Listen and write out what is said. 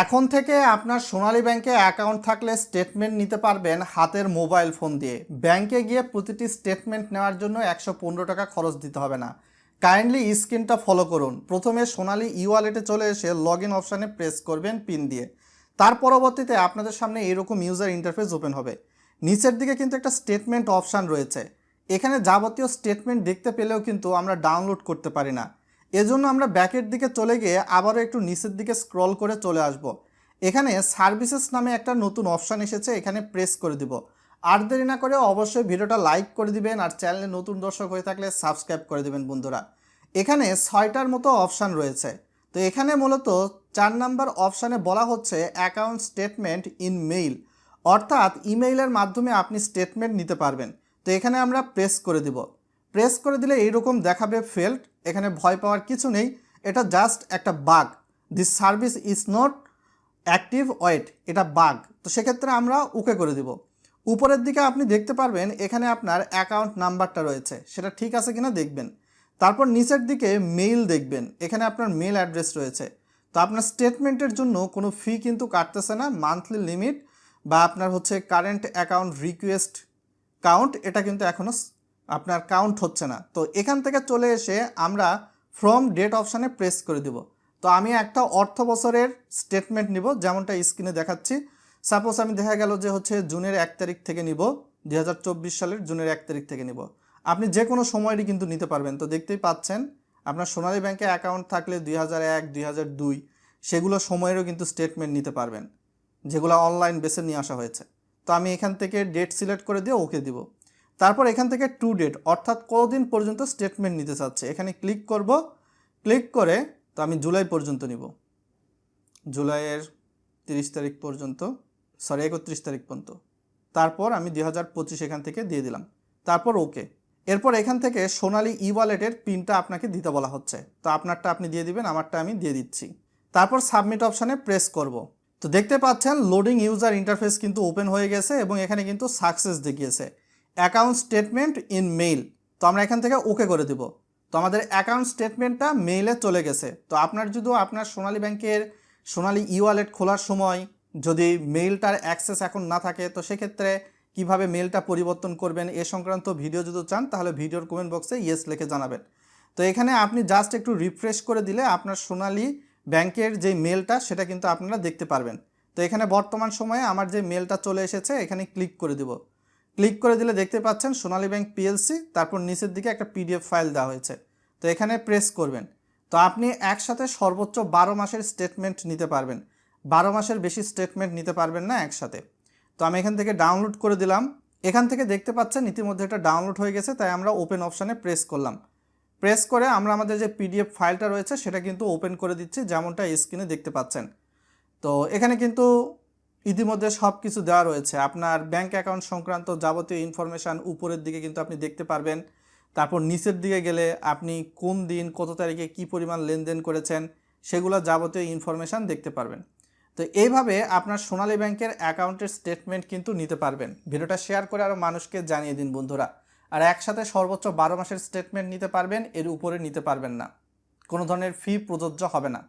এখন থেকে আপনার সোনালী ব্যাংকে অ্যাকাউন্ট থাকলে স্টেটমেন্ট নিতে পারবেন হাতের মোবাইল ফোন দিয়ে। ব্যাংকে গিয়ে প্রতিটি স্টেটমেন্ট নেওয়ার জন্য একশো পনেরো টাকা খরচ দিতে হবে না। কাইন্ডলি স্ক্রিনটা ফলো করুন। প্রথমে সোনালী ই ওয়ালেটে চলে এসে লগ ইন অপশানে প্রেস করবেন পিন দিয়ে। তার পরবর্তীতে আপনাদের সামনে এরকম ইউজার ইন্টারফেস ওপেন হবে। নিচের দিকে কিন্তু একটা স্টেটমেন্ট অপশান রয়েছে। এখানে যাবতীয় স্টেটমেন্ট দেখতে পেলেও কিন্তু আমরা ডাউনলোড করতে পারি না। এজন্য আমরা ব্যাকের দিকে চলে গিয়ে আবারও একটু নিচের দিকে স্ক্রল করে চলে আসব। এখানে সার্ভিসেস নামে একটা নতুন অপশান এসেছে, এখানে প্রেস করে দিব। আর দেরি না করে অবশ্যই ভিডিওটা লাইক করে দিবেন আর চ্যানেলে নতুন দর্শক হয়ে থাকলে সাবস্ক্রাইব করে দিবেন বন্ধুরা। এখানে ছয়টার মতো অপশান রয়েছে। তো এখানে মূলত চার নাম্বার অপশানে বলা হচ্ছে অ্যাকাউন্ট স্টেটমেন্ট ইন মেইল অর্থাৎ ইমেইলের মাধ্যমে আপনি স্টেটমেন্ট নিতে পারবেন। তো এখানে আমরা প্রেস করে দিব। প্রেস করে দিলে এইরকম দেখাবে ফেল্ড এখানে ভয় পাওয়ার কিছু নেই। এটা জাস্ট একটা bug this service is not active wait এটা বাগ তো সেক্ষেত্রে আমরা ওকে করে দিব। উপরের দিকে আপনি দেখতে পারবেন, এখানে আপনার অ্যাকাউন্ট নাম্বারটা রয়েছে। সেটা ঠিক আছে কিনা দেখবেন। তারপর নিচের দিকে মেইল দেখবেন। এখানে আপনার মেল অ্যাড্রেস রয়েছে। তো আপনার স্টেটমেন্টের জন্য কোনো ফি কিন্তু কাটতেছে না মান্থলি লিমিট বা আপনার হচ্ছে কারেন্ট অ্যাকাউন্ট রিকোয়েস্ট কাউন্ট এটা কিন্তু এখনও আপনার কাউন্ট হচ্ছে না। তো এখান থেকে চলে এসে আমরা ফ্রম ডেট অপশানে প্রেস করে দিব। তো আমি একটা অর্থ বছরের স্টেটমেন্ট নিব, যেমনটা স্ক্রিনে দেখাচ্ছি। সাপোজ আমি দেখা গেল যে হচ্ছে জুনের এক তারিখ থেকে নিব, দুই হাজার চব্বিশ সালের জুনের এক তারিখ থেকে নিব। আপনি যে কোনো সময়েরই কিন্তু নিতে পারবেন। তো দেখতেই পাচ্ছেন, আপনার সোনালী ব্যাংকে অ্যাকাউন্ট থাকলে দুই হাজার এক, দুই হাজার দুই, সেগুলো সময়েরও কিন্তু স্টেটমেন্ট নিতে পারবেন, যেগুলো অনলাইন বেসে নিয়ে আসা হয়েছে। তো আমি এখান থেকে ডেট সিলেক্ট করে দিয়ে ওকে দিব। তারপর এখান থেকে টু ডেট অর্থাৎ কতদিন পর্যন্ত স্টেটমেন্ট নিতে চাচ্ছে। এখানে ক্লিক করব। ক্লিক করে তো আমি জুলাই পর্যন্ত নিব। জুলাইয়ের তিরিশ তারিখ পর্যন্ত সরি একত্রিশ তারিখ পর্যন্ত। তারপর আমি দুই হাজার পঁচিশ এখান থেকে দিয়ে দিলাম। তারপর ওকে এরপর এখান থেকে সোনালী ই ওয়ালেটের পিনটা আপনাকে দিতে বলা হচ্ছে। তো আপনারটা আপনি দিয়ে দিবেন, আমারটা আমি দিয়ে দিচ্ছি। তারপর সাবমিট অপশানে প্রেস করব। তো দেখতে পাচ্ছেন লোডিং ইউজার ইন্টারফেস কিন্তু ওপেন হয়ে গেছে এবং এখানে কিন্তু সাকসেস দেখিয়েছে। অ্যাকাউন্ট স্টেটমেন্ট ইন মেইল তো আমরা এখান থেকে ওকে করে দিব। তো আমাদের অ্যাকাউন্ট স্টেটমেন্টটা মেইলে চলে গেছে। তো আপনার যদি আপনার সোনালী ব্যাংকের সোনালী ই ওয়ালেট খোলার সময় যদি মেইলটার অ্যাক্সেস এখন না থাকে, তো সেক্ষেত্রে কীভাবে মেলটা পরিবর্তন করবেন এ সংক্রান্ত ভিডিও যদি চান, তাহলে ভিডিওর কমেন্ট বক্সে ইয়েস লিখে জানাবেন। তো এখানে আপনি জাস্ট একটু রিফ্রেশ করে দিলে আপনার সোনালী ব্যাংকের যে মেলটা সেটা কিন্তু আপনারা দেখতে পারবেন। তো এখানে বর্তমান সময়ে আমার যে মেলটা চলে এসেছে, এখানে ক্লিক করে দিব। ক্লিক করে দিলে দেখতে পাচ্ছেন সোনালী ব্যাংক পিএলসি তারপর নিচের দিকে একটা পিডিএফ ফাইল দেওয়া হয়েছে। তো এখানে প্রেস করবেন। তো আপনি একসাথে সর্বোচ্চ বারো মাসের স্টেটমেন্ট নিতে পারবেন। বারো মাসের বেশি স্টেটমেন্ট নিতে পারবেন না একসাথে। তো আমি এখান থেকে ডাউনলোড করে দিলাম। এখান থেকে দেখতে পাচ্ছেন ইতিমধ্যে এটা ডাউনলোড হয়ে গেছে, তাই আমরা ওপেন অপশানে প্রেস করলাম। প্রেস করে আমরা আমাদের যে পিডিএফ ফাইলটা রয়েছে, সেটা কিন্তু ওপেন করে দিচ্ছি, যেমনটা স্ক্রিনে দেখতে পাচ্ছেন। তো এখানে কিন্তু ইতিমধ্যে সব কিছু দেওয়া রয়েছে। আপনার ব্যাংক অ্যাকাউন্ট সংক্রান্ত যাবতীয় ইনফরমেশান উপরের দিকে কিন্তু আপনি দেখতে পারবেন। তারপর নিচের দিকে গেলে আপনি কোন দিন, কত তারিখে কি পরিমাণ লেনদেন করেছেন, সেগুলো যাবতীয় ইনফরমেশান দেখতে পারবেন। তো এইভাবে আপনার সোনালী ব্যাংকের অ্যাকাউন্টের স্টেটমেন্ট কিন্তু নিতে পারবেন। ভিডিওটা শেয়ার করে আরও মানুষকে জানিয়ে দিন বন্ধুরা। আর একসাথে সর্বোচ্চ বারো মাসের স্টেটমেন্ট নিতে পারবেন, এর উপরে নিতে পারবেন না। কোনো ধরনের ফি প্রযোজ্য হবে না।